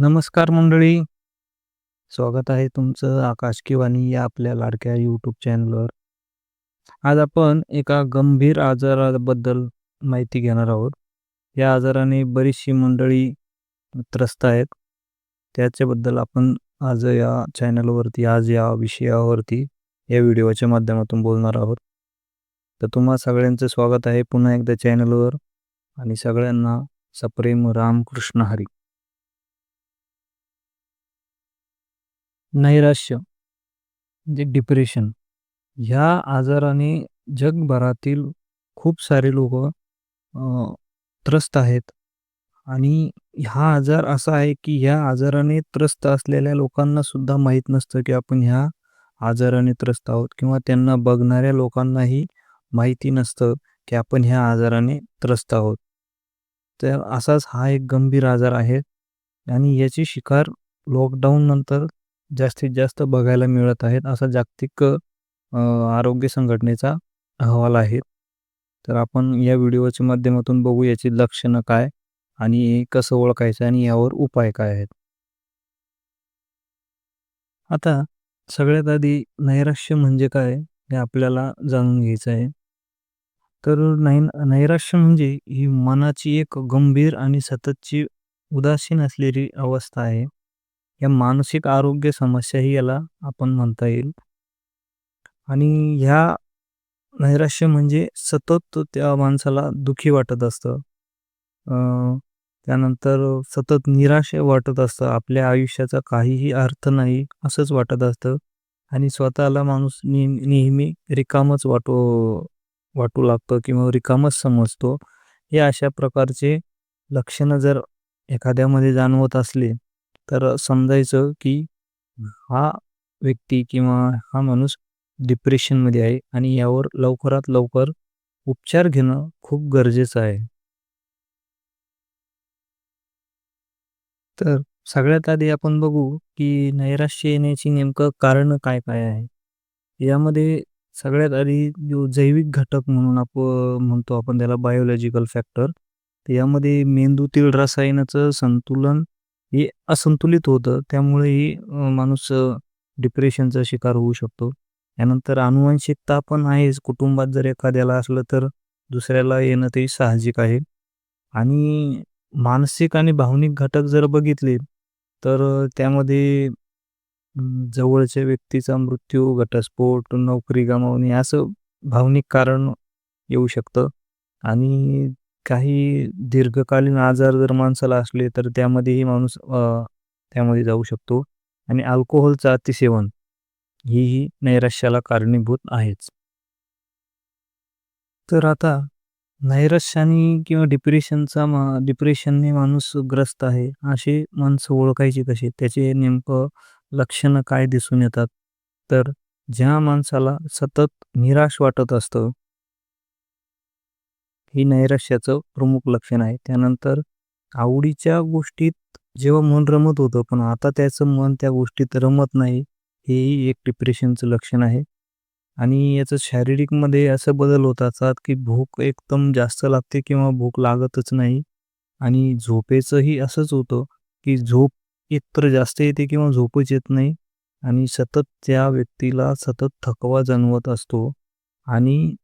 नमस्कार मंडळी. स्वागत आहे तुमचं आकाश किवानी या आपल्या लाडक्या यूट्यूब चॅनलवर. आज आपण एका गंभीर आजाराबद्दल माहिती घेणार आहोत. या आजाराने बरीचशी मंडळी त्रस्त आहेत. त्याच्याबद्दल आपण आज या चॅनलवरती, आज या विषयावरती, या व्हिडिओच्या माध्यमातून बोलणार आहोत. तर तुम्हा सगळ्यांचं स्वागत आहे पुन्हा एकदा चॅनलवर आणि सगळ्यांना सप्रेम रामकृष्ण हरी. नैराश्य म्हणजे डिप्रेशन ह्या आजाराने जगभरातील खूप सारे लोक त्रस्त आहेत. आणि हा आजार असा आहे की ह्या आजाराने त्रस्त असलेल्या लोकांना सुद्धा माहीत नसतं की आपण ह्या आजाराने त्रस्त आहोत किंवा त्यांना बघणाऱ्या लोकांनाही माहिती नसतं की आपण ह्या आजाराने त्रस्त आहोत. तर असाच हा एक गंभीर आजार आहे. आणि याची शिकार लॉकडाऊन नंतर जास्तीत जास्त बघायला मिळत आहेत असा जागतिक आरोग्य संघटनेचा अहवाल आहे. तर आपण या व्हिडिओच्या माध्यमातून बघू याची लक्षणं काय आणि कसं ओळखायचं आणि यावर उपाय काय आहेत. आता सगळ्यात आधी नैराश्य म्हणजे काय हे आपल्याला जाणून घ्यायचं आहे. तर नै नैराश्य म्हणजे ही मनाची एक गंभीर आणि सततची उदासीन असलेली अवस्था आहे. या मानसिक आरोग्य समस्याही याला आपण म्हणता येईल. आणि ह्या नैराश्य म्हणजे सतत त्या माणसाला दुखी वाटत असतं. त्यानंतर सतत निराश वाटत असतं. आपल्या आयुष्याचा काहीही अर्थ नाही असंच वाटत असतं. आणि स्वतःला माणूस नेहमी नेहमी रिकामच वाटू वाटू लागतं किंवा रिकामच समजतो. हे अशा प्रकारचे लक्षणं जर एखाद्यामध्ये जाणवत असले तर समजायचं की हा व्यक्ती किंवा हा माणूस डिप्रेशनमध्ये आहे आणि यावर लवकरात लवकर उपचार घेणं खूप गरजेचं आहे. तर सगळ्यात आधी आपण बघू की नैराश्य येण्याची नेमकं कारण काय काय आहे? यामध्ये सगळ्यात आधी जो जैविक घटक म्हणून आपण म्हणतो आपण त्याला बायोलॉजिकल फॅक्टर यामध्ये मेंदूतील रसायनाचं संतुलन हे असंतुलित होतं. त्यामुळेही माणूस डिप्रेशनचा शिकार होऊ शकतो. यानंतर अनुवंशिकता पण आहेच. कुटुंबात जर एखाद्याला असलं तर दुसऱ्याला येणं ते साहजिक आहे. आणि मानसिक आणि भावनिक घटक जर बघितले तर त्यामध्ये जवळच्या व्यक्तीचा मृत्यू घटस्फोट नोकरी गमावणे असं भावनिक कारण येऊ शकतं. आणि काही दीर्घकालीन आजार जर माणसाला असले तर त्यामध्येही माणूस त्यामध्ये जाऊ शकतो. आणि अल्कोहोलचं अतिसेवन ही नैराश्याला कारणीभूत आहेच. तर आता नैराश्याने किंवा डिप्रेशनचा मा डिप्रेशनने माणूस ग्रस्त आहे असे माणसं ओळखायची कशी त्याचे नेमकं लक्षणं काय दिसून येतात? तर ज्या माणसाला सतत निराश वाटत असतं ही नैराश्याचं प्रमुख लक्षण आहे. त्यानंतर आवडीच्या गोष्टीत जेव्हा मन रमत होतं पण आता त्याचं मन त्या गोष्टीत रमत नाही हेही एक डिप्रेशनचं लक्षण आहे. आणि याचं शारीरिकमध्ये असं बदल होत असतात की भूक एकदम जास्त लागते किंवा भूक लागतच नाही. आणि झोपेचंही असंच होतं की झोप एकतर जास्त येते किंवा झोपच येत नाही. आणि सतत त्या व्यक्तीला सतत थकवा जाणवत असतो. आणि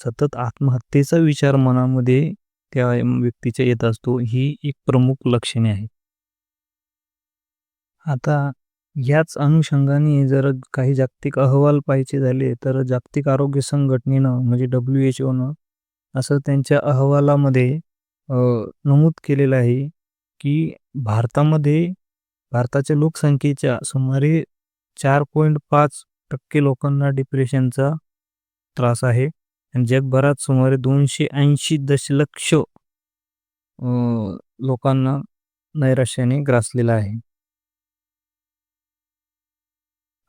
सतत आत्महत्येचा विचार मनामध्ये त्या व्यक्तीच्या येत असतो ही एक प्रमुख लक्षणे आहे आता याच अनुषंगाने जर काही जागतिक अहवाल पाहिजे झाले तर जागतिक आरोग्य संघटनेनं म्हणजे डब्ल्यू एच ओनं असं त्यांच्या अहवालामध्ये नमूद केलेलं आहे की भारतामध्ये भारताच्या लोकसंख्येच्या सुमारे चार पॉईंट पाच टक्के लोकांना डिप्रेशनचा त्रास आहे. जगभरात सुमारे दोनशे ऐंशी दशलक्ष लोकांना नैराश्याने ग्रासलेला आहे.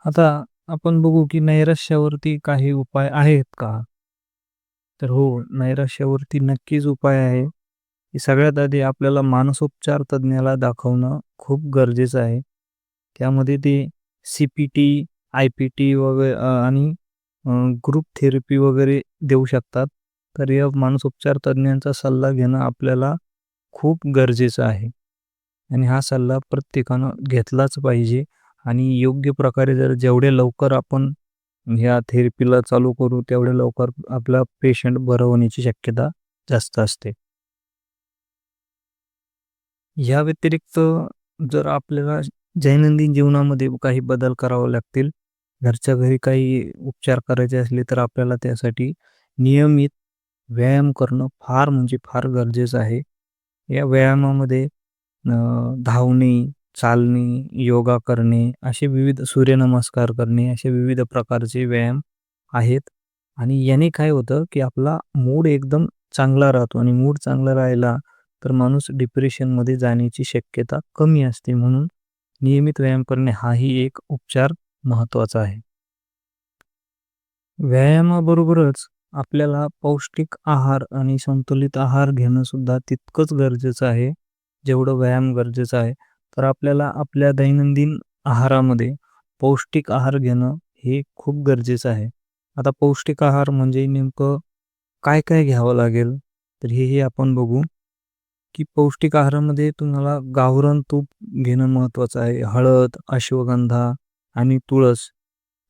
आता आपण बघू की नैराश्यावरती काही उपाय आहेत का? तर हो नैराश्यावरती नक्कीच उपाय आहे. की सगळ्यात आधी आपल्याला मानसोपचार तज्ज्ञाला दाखवणं खूप गरजेचं आहे. त्यामध्ये ते C P T I P T वगैरे आणि ग्रुप थेरपी वगैरे देऊ शकतात. तर या मानसोपचार तज्ज्ञांचा सल्ला घेणं आपल्याला खूप गरजेचं आहे. आणि हा सल्ला प्रत्येकानं घेतलाच पाहिजे. आणि योग्य प्रकारे जर जेवढे लवकर आपण ह्या थेरपीला चालू करू तेवढ्या लवकर आपला पेशंट बरं होण्याची शक्यता जास्त असते. या व्यतिरिक्त जर आपल्याला दैनंदिन जीवनामध्ये काही बदल करावे लागतील, घरच्या घरी काही उपचार करायचे असले तर आपल्याला त्यासाठी नियमित व्यायाम करणं फार म्हणजे फार गरजेचं आहे. या व्यायामामध्ये धावणे, चालणे, योगा करणे, असे विविध सूर्यनमस्कार करणे, असे विविध प्रकारचे व्यायाम आहेत आणि याने काय होतं, की आपला मूड एकदम चांगला राहतो आणि मूड चांगला राहिला तर माणूस डिप्रेशनमध्ये जाण्याची शक्यता कमी असते. म्हणून नियमित व्यायाम करणे हाही एक उपचार महत्त्वाचा आहे. व्यायामाबरोबरच आपल्याला पौष्टिक आहार आणि संतुलित आहार घेणं सुद्धा तितकंच गरजेचं आहे, जेवढं व्यायाम गरजेचं आहे. तर आपल्याला आपल्या दैनंदिन आहारामध्ये पौष्टिक आहार घेणं हे खूप गरजेचं आहे. आता पौष्टिक आहार म्हणजे नेमकं काय-काय घ्यावं लागेल? तर हेही आपण बघू, की पौष्टिक आहारामध्ये तुम्हाला गावरान तूप घेणं महत्त्वाचं आहे. हळद, अश्वगंधा आणि तुळस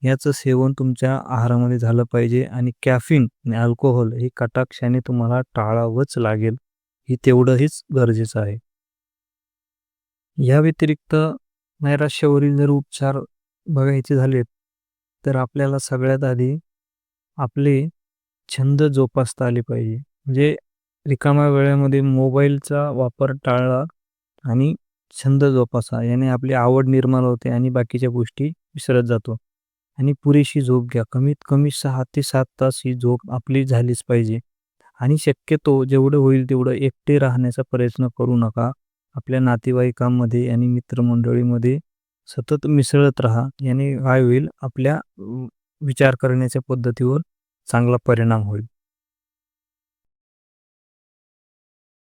याचं सेवन तुमच्या आहारामध्ये झालं पाहिजे आणि कॅफिन आणि अल्कोहोल हे कटाक्षाने तुम्हाला टाळावंच लागेल. हे तेवढंहीच गरजेचं आहे. या व्यतिरिक्त नैराश्यावरील जर उपचार बघायचे झालेत, तर आपल्याला सगळ्यात आधी आपले छंद जोपासता आले पाहिजे. म्हणजे रिकाम्या वेळेमध्ये मोबाईलचा वापर टाळला आणि छंद जोपासा. याने आपली आवड निर्माण होते आणि बाकीच्या गोष्टी विसरत जातो. आणि पुरेशी झोप घ्या. कमीत कमी सहा ते सात तास ही झोप आपली झालीच पाहिजे. आणि शक्यतो जेवढं होईल तेवढं एकटे राहण्याचा प्रयत्न करू नका. आपल्या नातेवाईकांमध्ये आणि मित्रमंडळीमध्ये सतत मिसळत राहा. याने काय होईल आपल्या विचार करण्याच्या पद्धतीवर चांगला परिणाम होईल.